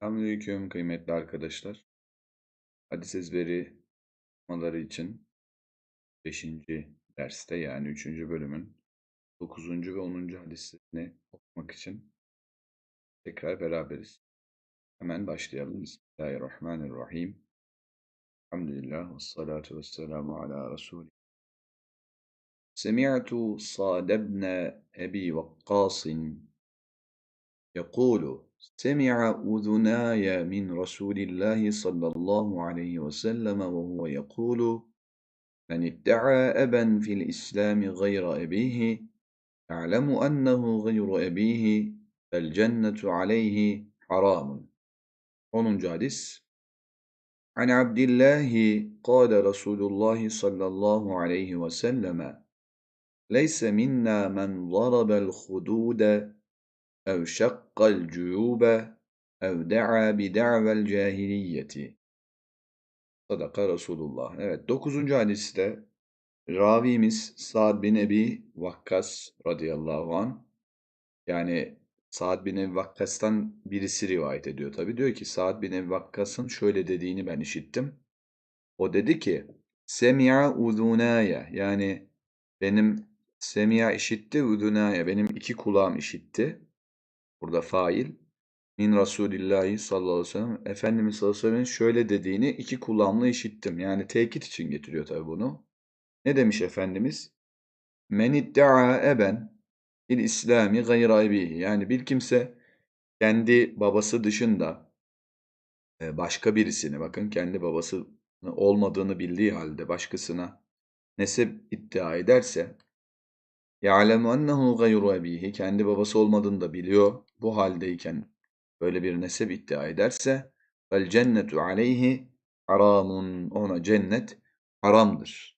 Selamünaleyküm kıymetli arkadaşlar. Hadis ezberi çalışmaları için 5. derste yani 3. bölümün 9. ve 10. hadislerini okumak için tekrar beraberiz. Hemen başlayalım. Bismillahirrahmanirrahim. Elhamdülillah ve salatu ve selamu ala Resulü. Semi'tu Sad ibn Ebi Vakkas يقول سمع أذناي من رسول الله صلى الله عليه وسلم وهو يقول من ادعى أبا في الإسلام غير أبيه أعلم أنه غير أبيه فالجنة عليه حرام 10. hadis عن عبد الله قال رسول الله صلى الله عليه وسلم ليس منا من ضرب الخدود ev şakkal cuyube ev da'a bi da'vel cahiliyeti. Sadaka Resulullah. Evet 9. hadiste ravimiz Sa'd bin Ebi Vakkas radıyallahu an yani Sa'd bin Ebi Vakkas'tan birisi rivayet ediyor tabi. Diyor ki Sa'd bin Ebi Vakkas'ın şöyle dediğini ben işittim. O dedi ki Semi'a udunaya yani benim Semi'a işitti udunaya benim iki kulağım işitti. Burada fail min Rasulillahi sallallahu aleyhi ve sellem Efendimiz sallallahu aleyhi ve sellem'in şöyle dediğini iki kulağımla işittim. Yani tekit için getiriyor tabi bunu. Ne demiş Efendimiz? Men iddia eben il İslami gayra. Yani bir kimse kendi babası dışında e, başka birisini bakın kendi babası olmadığını bildiği halde başkasına nesep iddia ederse ya'lemu ennehu gayru ebihi kendi babası olmadığını da biliyor. Bu haldeyken böyle bir nesep iddia ederse cennetu aleyhi haramun ona cennet haramdır.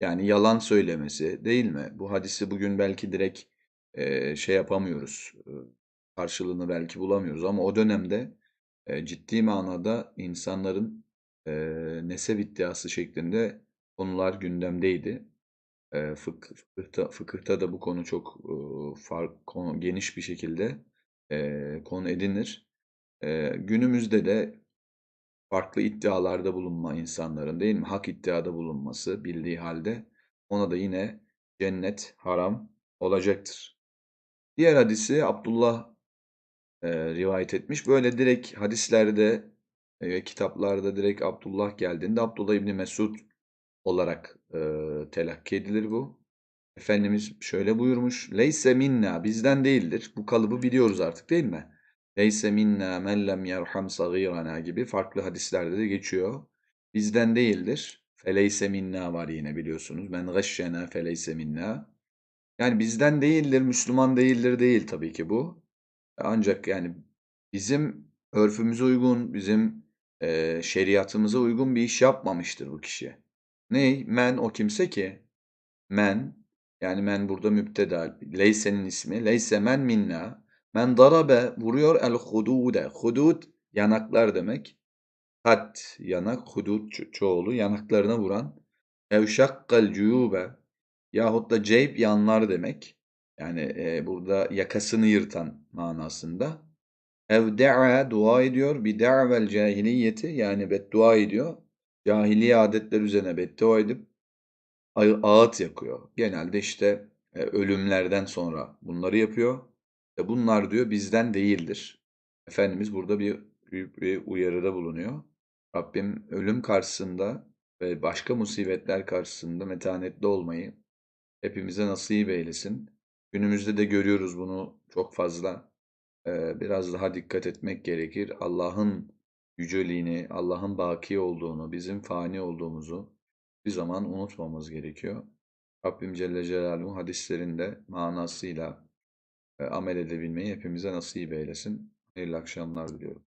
Yani yalan söylemesi değil mi? Bu hadisi bugün belki direkt e, şey yapamıyoruz. Karşılığını belki bulamıyoruz ama o dönemde e, ciddi manada insanların e, nesep iddiası şeklinde konular gündemdeydi. E, fık, fıkıhta, fıkıhta da bu konu çok e, fark, konu, geniş bir şekilde e, konu edinir. E, günümüzde de farklı iddialarda bulunma insanların değil mi? Hak iddiada bulunması bildiği halde ona da yine cennet haram olacaktır. Diğer hadisi Abdullah e, rivayet etmiş. Böyle direkt hadislerde e, kitaplarda direkt Abdullah geldiğinde Abdullah İbni Mesud olarak e, telakki edilir bu. Efendimiz şöyle buyurmuş. Leyse minna bizden değildir. Bu kalıbı biliyoruz artık değil mi? Leyse minna men lem yerham sagirana gibi farklı hadislerde de geçiyor. Bizden değildir. Feleyse minna var yine biliyorsunuz. Men gashşena feleyse minna. Yani bizden değildir, Müslüman değildir değil tabii ki bu. Ancak yani bizim örfümüze uygun, bizim e, şeriatımıza uygun bir iş yapmamıştır bu kişi. Ney? Men o kimse ki. Men yani men burada müpteda. Leyse'nin ismi. Leyse men minna. Men darabe vuruyor el hudude. Hudud yanaklar demek. Hat yanak, hudud ço çoğulu yanaklarına vuran. Evşakkal cuyube yahut da ceyb yanlar demek. Yani e, burada yakasını yırtan manasında. Evde'a dua ediyor. Bir da'vel cahiliyeti yani beddua ediyor. Cahiliye adetler üzerine beddua edip ağıt yakıyor. Genelde işte e, ölümlerden sonra bunları yapıyor. E bunlar diyor bizden değildir. Efendimiz burada bir büyük bir uyarıda bulunuyor. Rabbim ölüm karşısında ve başka musibetler karşısında metanetli olmayı hepimize nasip eylesin. Günümüzde de görüyoruz bunu çok fazla. Ee, biraz daha dikkat etmek gerekir. Allah'ın yüceliğini, Allah'ın baki olduğunu, bizim fani olduğumuzu bir zaman unutmamız gerekiyor. Rabbim Celle Celaluhu hadislerinde manasıyla e, amel edebilmeyi hepimize nasip eylesin. Hayırlı akşamlar diliyorum.